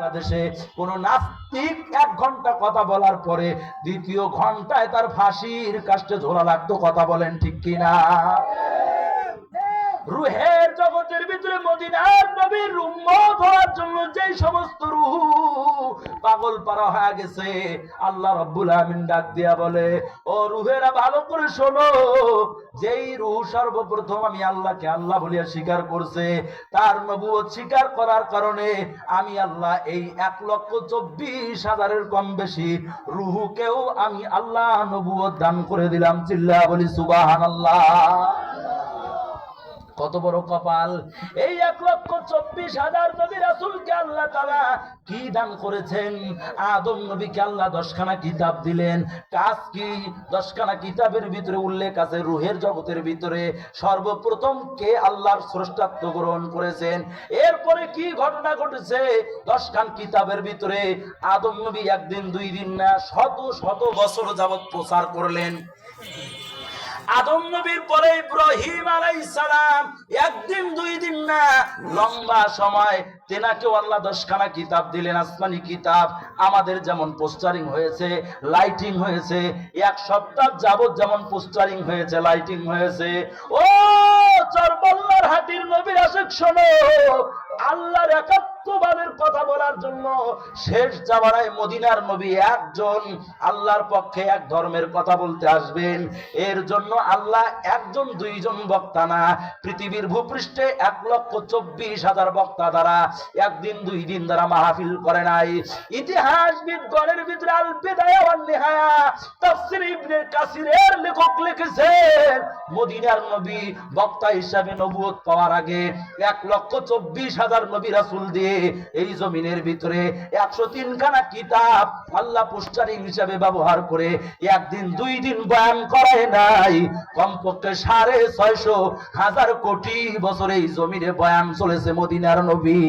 বাংলাদেশে কোন নাস্তিক এক ঘণ্টা কথা বলার পরে দ্বিতীয় ঘন্টায় তার ফাঁসির কাস্টে ঝোলা লাগতো, কথা বলেন ঠিক কিনা? রুহের জগতের ভিতরে মদিনার নবীর উম্মত হওয়ার জন্য যেই সমস্ত রুহ পাগল পারা হয়ে গেছে, আল্লাহ রব্বুল আমিন ডাক দিয়া বলে, ও রুহেরা, ভালো করে শোনো, যেই রুহ সর্বপ্রথম আমি আল্লাহকে আল্লাহ বলিয়া স্বীকার করছে, তার নবুয়ত স্বীকার করার কারণে আমি আল্লাহ এই এক লক্ষ চব্বিশ হাজারের কম বেশি রুহুকেও আমি আল্লাহ নবুয়ত দান করে দিলাম। চিল্লা বলি সুবাহান আল্লাহ কত বড় কপাল। এই এক লক্ষ চব্বিশ হাজার নবী রাসুলকে আল্লাহ তারা কি দান করেছেন? আদম নবীকে আল্লাহ দশখানা কিতাব দিলেন। কাজ কি? দশখানা কিতাবের ভিতরে উল্লেখ আছে রুহের জগতের ভিতরে। সর্বপ্রথম কে আল্লাহর স্রষ্টাত্ব গ্রহণ করেছেন? এরপরে কি ঘটনা ঘটেছে? দশখান কিতাবের ভিতরে আদম নবী একদিন দুই দিন না শত শত বছর যাবৎ প্রচার করলেন। আদম নবীর পরে ইব্রাহিম আলাইহিস সালাম একদিন, দুই দিন না, লম্বা সময় তেনাকেও আল্লাহ দশখানা কিতাব দিলেন, আসমানি কিতাব। আমাদের যেমন পোস্টারিং হয়েছে, লাইটিং হয়েছে, এক সপ্তাহ যাবত যেমন পোস্টারিং হয়েছে, লাইটিং হয়েছে। ও চরবল্লার হাটির নবীর আশেক শোনো, আল্লাহর একাত্মবাদের কথা বলার জন্য শেষ জামানায় মদিনার নবী একজন আল্লাহর পক্ষে এক ধর্মের কথা বলতে আসবেন। এর জন্য আল্লাহ একজন, দুইজন বক্তা না। পৃথিবীর ভূপৃষ্ঠে এক লক্ষ চব্বিশ হাজার বক্তা দ্বারা একদিন, দুই দিন দ্বারা মাহফিল করে নাই। ইতিহাস বিদগণের ভিতরে আল বিদায়া নিহায়া ইবনে কাসিরের লেখক লিখেছেন, মদিনার নবী বক্তা হিসাবে নবুয়ত পাওয়ার আগে এক লক্ষ চব্বিশ হাজার নবী রাসুল দিয়ে এই জমিনের ভিতরে একশো তিনখানা কিতাব আল্লাহ পোস্টারিং হিসাবে ব্যবহার করে একদিন, দুই দিন বয়ান করায় নাই। কমপক্ষে সাড়ে ছয়শো হাজার কোটি বছর এই জমিনে বয়ান চলেছে মদিনার নবী।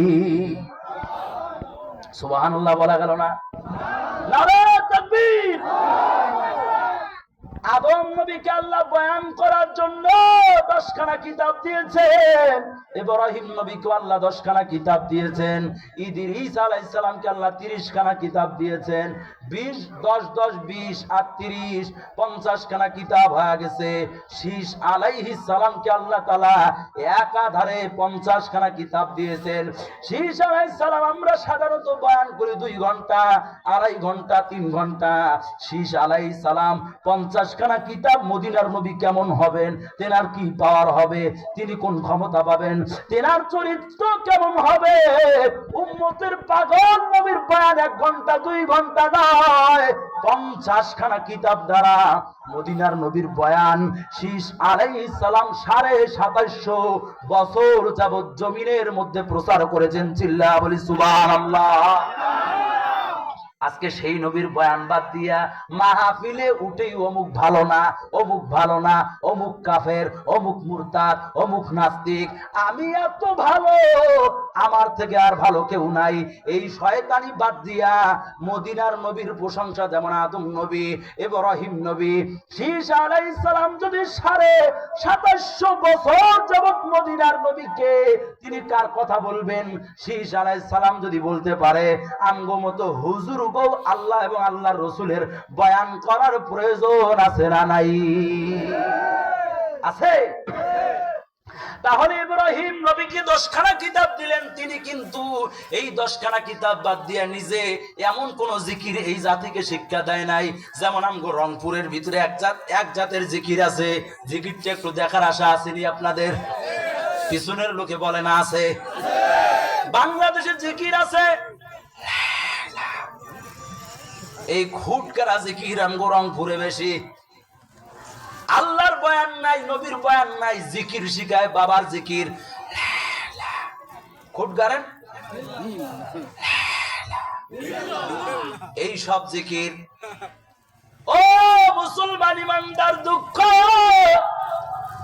সুবহানাল্লাহ বলা গেল না? আদম নবীকে আল্লাহ বয়ান করার জন্য দশখানা কিতাব দিয়েছেন। ইব্রাহিম নবীকে আল্লাহ দশখানা কিতাব দিয়েছেন। ইদ্রিস আলাইহিস সালামকে আল্লাহ তিরিশ খানা কিতাব দিয়েছেন। বিশ, দশ দশ, বিশ আর তিরিশ পঞ্চাশ খানা কিতাব হয়ে গেছে। শীষ আলাইহিস সালামকে আল্লাহ তালা একাধারে পঞ্চাশ খানা কিতাব দিয়েছেন। শীষ আলাইহিস সালাম আমরা সাধারণত বয়ান করি দুই ঘণ্টা, আড়াই ঘণ্টা, তিন ঘণ্টা। শীষ আলাইহিস সালাম পঞ্চাশ খানা কিতাব মদিনার নবী কেমন হবেন? তেনার কি পাওয়ার হবে? তিনি কোন ক্ষমতা পাবেন? তেনার চরিত্র কেমন হবে? উম্মতের পাগল নবীর বয়ান এক ঘণ্টা, দুই ঘণ্টা নয়। পঞ্চাশ খানা কিতাব দ্বারা মদিনার নবীর বয়ান, শীষ আলাইহিস সালাম সাড়ে সাতাশশো বছর যাবৎ জমিনের মধ্যে প্রচার করেছেন চিল্লা বলি সুবহানাল্লাহ। আজকে সেই নবীর বয়ান বাদ দিয়া মাহফিলে উঠেই অমুক ভালো না, অমুক ভালো না, অমুক কাফের, অমুক মুরতাদ, অমুক নাস্তিক। আমি এত ভালো, আমার থেকে আর ভালো কেউ নাই। এই শয়তানি বাদ দিয়া মদিনার নবীর প্রশংসা যেমন আদম নবী, ইব্রাহিম নবী শীষ আলাইহিস সালাম যদি সাড়ে সাতাশশো বছর যাবত মদিনার নবীকে তিনি কার কথা বলবেন? শীষ আলাইহিস সালাম যদি বলতে পারে, আঙ্গমতো হুজুর গো আল্লাহ এবং আল্লাহর রসুলের বয়ান করার প্রয়োজন আছে না নাই? আছে? তাহলে ইব্রাহিম নবীকে দশখানা কিতাব দিলেন, তিনি কিন্তু এই দশখানা কিতাব বাদ দিয়ে নিজে এমন কোন জিকির এই জাতিকে শিক্ষা দেয় নাই। যেমন আমগো রংপুরের ভিতরে এক জাত, এক জাতের জিকির আছে। জিকিরটা একটু দেখার আশা আসেনি আপনাদের? পিছনের লোকে বলে না আছে। বাংলাদেশের জিকির আছে এই খুটকার খুটকারা জিকির আমগো রংপুরে বেশি? আল্লাহর বয়ান নাই, নবীর বয়ান নাই, জিকির শিখায়, বাবার জিকির। খুট গারেন এই সব জিকির। ও মুসলমান ইমানদার দুঃখ!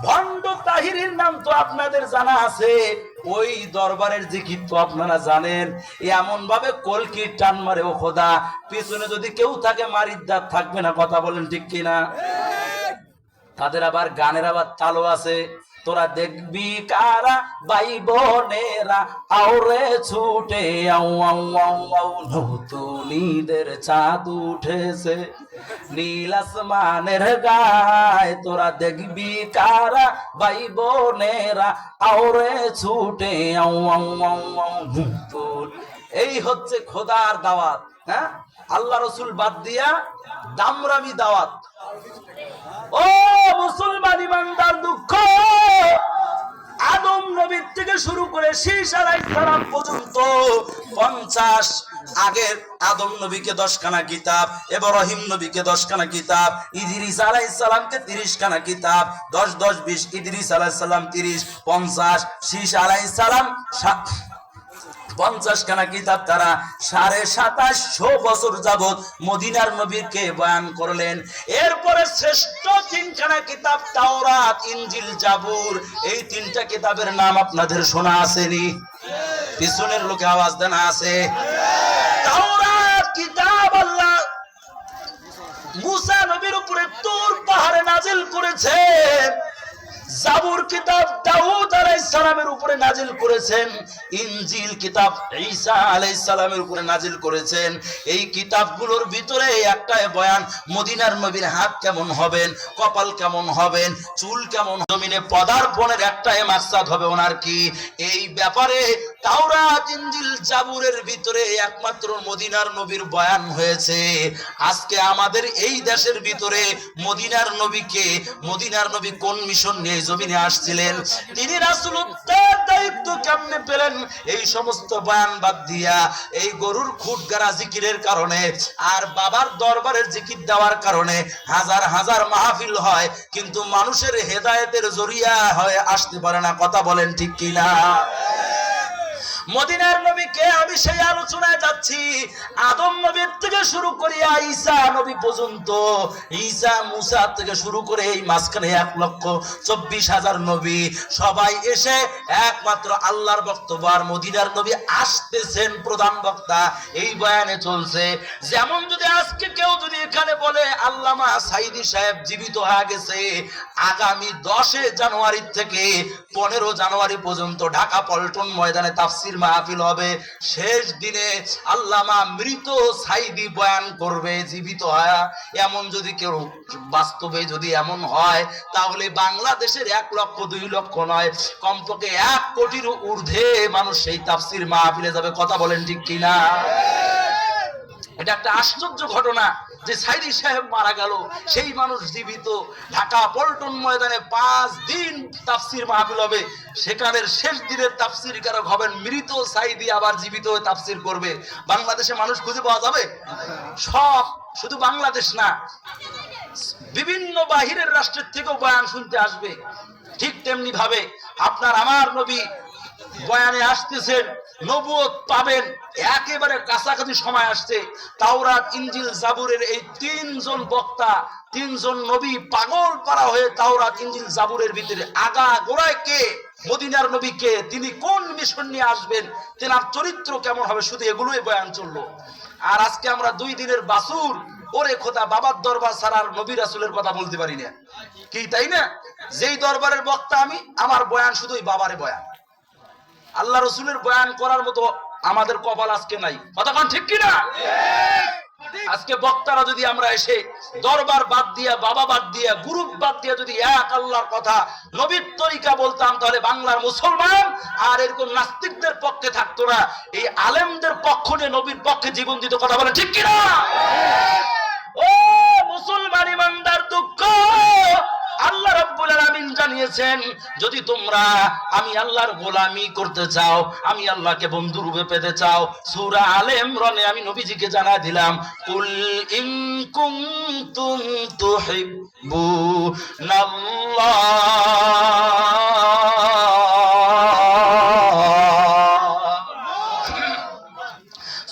ভণ্ড তাহিরের নাম তো আপনাদের জানা আছে। ওই দরবারের যে তো আপনারা জানেন। এমন ভাবে কলকি টান মারে ও খোদা পিছনে যদি কেউ থাকে মারিদার থাকবে না কথা বলেন ঠিক কিনা? তাদের আবার গানের আবার তালও আছে। তোরা দেখবি কারা ভাই বোনেরা আউরে ছুটে আউ আউ আউ আউ নতুনিদের চাঁদ উঠেছে। নীল আসমানের গায় তোরা দেখবি কারা ভাই বোনেরা আউরে ছুটে আউ আউ আউ আউ এই হচ্ছে খোদার দাওয়াত। হ্যাঁ? আল্লাহ রসুল বাদ দিয়া দামরামি দাওয়াত। ও দুঃখ, আদম নবীর থেকে শুরু করে সালাম পর্যন্ত পঞ্চাশ আগের আদম নবীকে দশখানা কিতাব এব্রাহিম নবীকে দশখানা কিতাব, ইদ্রিস আলাই সালামকে তিরিশ খানা কিতাব, দশ দশ, বিশ, ইদ্রিস আলাই সালাম তিরিশ, পঞ্চাশ, শীষ আলাই সালাম পঞ্চাশ খানা কিতাব তারা সাড়ে সাতাশশো বছর যাবত মদিনার নবীকে বয়ান করলেন। এরপরে শ্রেষ্ঠ তিনখানা কিতাব তাওরাত ইঞ্জিল জাবুর, এই তিনটা কিতাবের নাম আপনাদের শোনা আসেনি। পিছনের লোকে আওয়াজ দেনা, আছে। তাওরাত, কিতাব আল্লাহ মুসা নবীর উপরে তোর পাহাড়ে নাজিল করেছেন। জাবুর কিতাব দাউদ আলাইহিস সালামের উপরে নাজিল করেছেন, ইনজিল কিতাব ঈসা আলাইহিস সালামের উপরে নাজিল করেছেন। এই কিতাবগুলোর ভিতরে একটাই বয়ান, মদিনার নবীর হাত কেমন হবেন, কপাল কেমন হবেন, চুল কেমন, জমিনে পদার্পণের একটাই মাকসাদ হবে ওনার কি? এই ব্যাপারে আজকে আমাদের এই দেশের ভিতরে এই সমস্ত বয়ান বাদ দিয়া এই গরুর খুট গারা জিকিরের কারণে আর বাবার দরবারের জিকির দেওয়ার কারণে হাজার হাজার মাহফিল হয়, কিন্তু মানুষের হেদায়েতের জরিয়া হয়ে আসতে পারে না। কথা বলেন ঠিক কিনা? মদিনার নবীকে আমি সেই যাচ্ছি। আদম নবীর থেকে শুরু করিয়া ঈসা নবী পর্যন্ত, ঈসা মুসা থেকে শুরু করে এই মাঝখানে এক লক্ষ চব্বিশ হাজার নবী। সবাই এসে একমাত্র আল্লাহর বক্তব্য আর মদিনার নবী আসতেছেন প্রধান বক্তা। এই বয়ানে চলছে, যেমন যদি আজকে কেউ যদি এখানে বলে, আল্লামা সাইদি সাহেব জীবিত হয়ে গেছে, আগামী দশে জানুয়ারি থেকে পনেরো জানুয়ারি পর্যন্ত ঢাকা পল্টন ময়দানে তাফসির মাহফিল হবে। শেষ দিনে আল্লামা মৃত সাইদি বয়ান করবে, জীবিত হয়। এমন যদি কেউ বাস্তবে যদি এমন হয়, তাহলে বাংলাদেশের এক লক্ষ, দুই লক্ষ নয়, কমপক্ষে এক কোটির ঊর্ধ্বে মানুষ সেই তাফসির মাহফিলে যাবে। কথা বলেন ঠিক কিনা? এটা একটা আশ্চর্য ঘটনা। যে সাইদি সাহেব মারা গেল, সেই মানুষ জীবিত। ঢাকা পল্টন ময়দানে পাঁচ দিন তাফসির মাহফিল হবে। সেখানের শেষ দিনের তাফসির কারক হবেন মৃত সাইদি, আবার জীবিত হয়ে তাফসির করবে। বাংলাদেশে মানুষ খুঁজে পাওয়া যাবে? সব শুধু বাংলাদেশ না, বিভিন্ন বাহিরের রাষ্ট্রের থেকেও বয়ান শুনতে আসবে। ঠিক তেমনি ভাবে আপনার আমার নবী বয়ানে আসতেছেন নবুয়ত পাবেন। একেবারে কাছাকাছি সময় আসছে। তাওরাত ইঞ্জিল জাবুরের এই তিনজন বক্তা, তিনজন নবী পাগল পারা হয়ে তাওরাত ইঞ্জিল জাবুরের ভিতরে আগা গোড়ায় কে? মদিনার নবী কে? তিনি কোন মিশন নিয়ে আসবেন? তেনার চরিত্র কেমন হবে? শুধু এগুলোই বয়ান চলল। আর আজকে আমরা দুই দিনের বাসুর ওরে খোদা, বাবার দরবার ছাড়া আর নবী রাসুলের কথা বলতে পারি না। কি, তাই না? যেই দরবারের বক্তা আমি, আমার বয়ান শুধুই বাবারে বয়ান। আল্লাহ রসুলের বয়ান করার মতো আমাদের কপাল আজকে নাই। কতক্ষণ ঠিক কিনা? আজকে বক্তারা যদি আমরা এসে দরবার বাদ দিয়া, বাবা বাদ দিয়া গুরু বাদ দিয়া যদি এক আল্লাহর কথা নবীর তরিকা বলতাম, তাহলে বাংলার মুসলমান আর এরকম নাস্তিকদের পক্ষে থাকতো না। এই আলেমদের পক্ষ নিয়ে নবীর পক্ষে জীবন দিত, কথা বলে ঠিক কিনা? ও মুসলমান ইমানদার দুঃখ আল্লাহ রাব্বুল আলামিন জানিয়েছেন, যদি তোমরা আমি আল্লাহর গোলামি করতে চাও, আমি আল্লাহকে বন্ধু রূপে পেতে চাও, সূরা আলে ইমরানে আমি নবীজিকে জানা দিলাম, কুল ইন কুনতুম তুহিব্বুনাল্লাহ।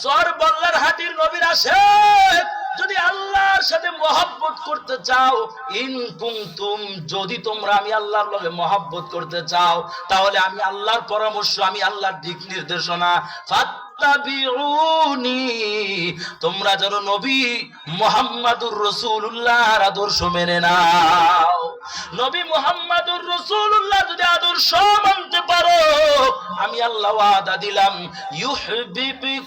সর বল্লার হাটির নবীর আসে সাথে মহাব্বত করতে চাও, ইন কুনতুম, যদি তোমরা আমি আল্লাহর লগে মহাব্বত করতে চাও, তাহলে আমি আল্লাহর পরামর্শ, আমি আল্লাহর দিক নির্দেশনা। তোমরা যেন নবী মোহাম্মদুর রাসূলুল্লাহর আদর্শ মেনে নাও। নবী মুহাম্মাদুর রাসূলুল্লাহ যদি আদর্শ মানতে পারো আল্লাহ ওয়াদা দিলাম ইউহিব্বিকুমুল্লাহ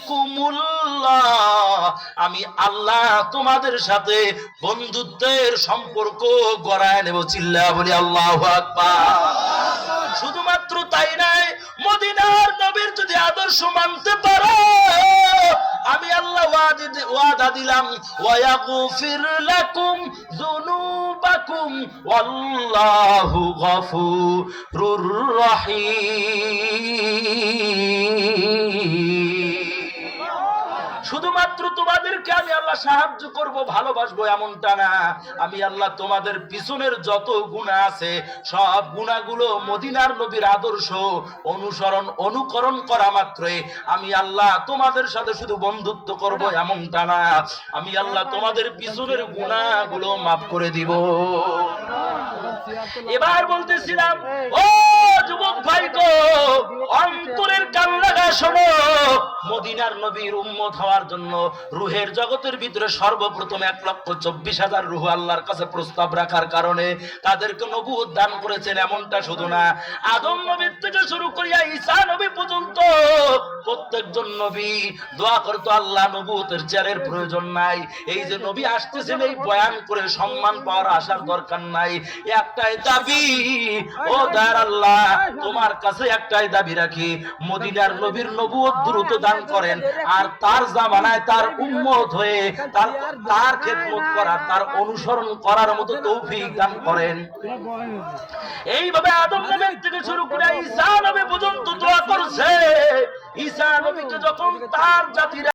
আমি আল্লাহ তোমাদের সাথে বন্ধুত্বের সম্পর্ক গড়ায় নেব চিল্লা বলি আল্লাহু আকবার। শুধুমাত্র তাই নাই, মদিনার নবীর যদি আদর্শ মানতে পারো, আমি আল্লাহ ওয়াদি দিলাম, ওয়ায়াগফির লাকুম যুনুবাকুম, ওয়াল্লাহু গফুরুর রহিম। শুধুমাত্র তোমাদেরকে আমি আল্লাহ সাহায্য করব, ভালোবাসবো এমনটা না। আমি আল্লাহ তোমাদের পিছনের যত গুণা আছে, সব গুণাগুলো মদিনার নবীর আদর্শ অনুসরণ, অনুকরণ করা মাত্রই। আমি আল্লাহ তোমাদের সাথে শুধু বন্ধুত্ব করব এমনটা না। আমি আল্লাহ তোমাদের পিছনের গুণাগুলো মাফ করে দিব। এবার বলতেছিলাম, ও ভাই গো অন্তরের কান শোনো মদিনার নবীর উম্মত হওয়ার জন্য রুহের জগতের ভিতরে সর্বপ্রথম এক লক্ষ চব্বিশ হাজার রুহ আল্লাহর কাছে প্রস্তাব রাখার কারণে তাদেরকে নবুত দান করেছেন এমনটা শুধু না। আদম নবীর থেকে শুরু করিয়া ঈসা নবী পর্যন্ত প্রত্যেকজন নবী দোয়া করতো, আল্লাহ নবুতের চেয়ারের প্রয়োজন নাই। এই যে নবী আসতেছেন, এই বয়ান করে সম্মান পাওয়ার আসার দরকার নাই। একটাই দাবি, ও দার আল্লাহ তোমার কাছে একটাই দাবি রাখি, মদিনার নবীর নবুয়ত দ্রুত দান করেন, আর তার জামানায় তার উম্মত হয়ে তার তার খেদমত করা, তার অনুসরণ করার মতো তৌফিক দান করেন। এইভাবে আদম নবীর থেকে শুরু করে ঈসা নবী পর্যন্ত দোয়া করছে। ঈসা নবীকে যখন তার জাতিরা